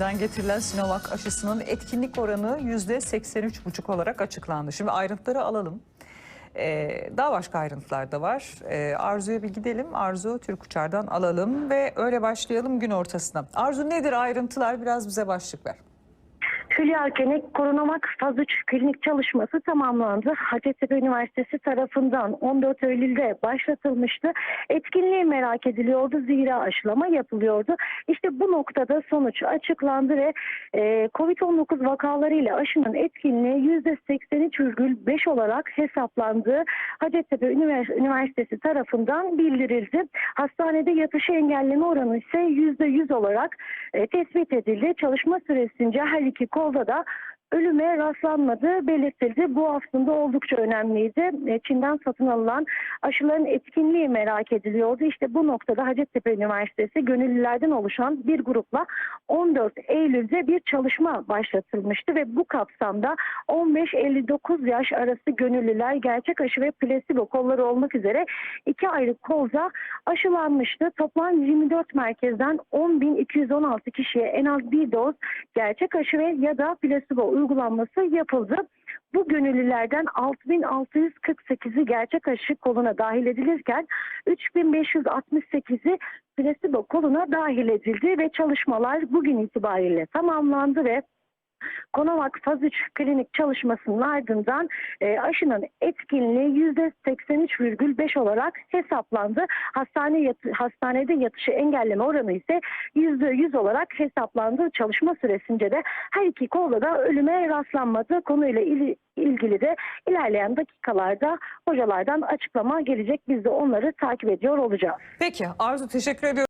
Çin'den getirilen Sinovac aşısının etkinlik oranı %83,5 olarak açıklandı. Şimdi ayrıntıları alalım. Ee, daha başka ayrıntılar da var. Ee, Arzu'ya bir gidelim. Arzu Türk Uçar'dan alalım ve öyle başlayalım gün ortasına. Arzu nedir ayrıntılar? Biraz bize başlık ver. Hülya Erkenek Koronamak Faz 3 klinik çalışması tamamlandı. Hacettepe Üniversitesi tarafından 14 Eylül'de başlatılmıştı. Etkinliği merak ediliyordu zira aşılama yapılıyordu. İşte bu noktada sonuç açıklandı ve e, Covid-19 vakalarıyla aşının etkinliği %83,5 olarak hesaplandı. Hacettepe Ünivers- Üniversitesi tarafından bildirildi. Hastanede yatışı engelleme oranı ise %100 olarak e, tespit edildi. Çalışma süresince her iki kolda da ölüme rastlanmadığı belirtildi. Bu aslında oldukça önemliydi. E, Çin'den satın alınan aşıların etkinliği merak ediliyordu. İşte bu noktada Hacettepe Üniversitesi gönüllülerden oluşan bir grupla 14 Eylül'de bir çalışma başlatılmıştı ve bu kapsamda 15-59 yaş arası gönüllüler gerçek aşı ve plasebo kolları olmak üzere iki ayrı kolda aşılanmıştı. Toplam 24 merkezden 10.216 kişiye en az bir doz gerçek aşı ve ya da plasebo uygulanması yapıldı. Bu gönüllülerden 6648'i gerçek aşı koluna dahil edilirken 3568'i plasebo koluna dahil edildi ve çalışmalar bugün itibariyle tamamlandı ve Konovak Faz 3 klinik çalışmasının ardından e, aşının etkinliği %83,5 olarak hesaplandı. Hastane yatı- hastanede yatışı engelleme oranı ise %100 olarak hesaplandı. Çalışma süresince de her iki kolda da ölüme rastlanmadı. Konuyla ili- ilgili de ilerleyen dakikalarda hocalardan açıklama gelecek. Biz de onları takip ediyor olacağız. Peki Arzu teşekkür ediyorum.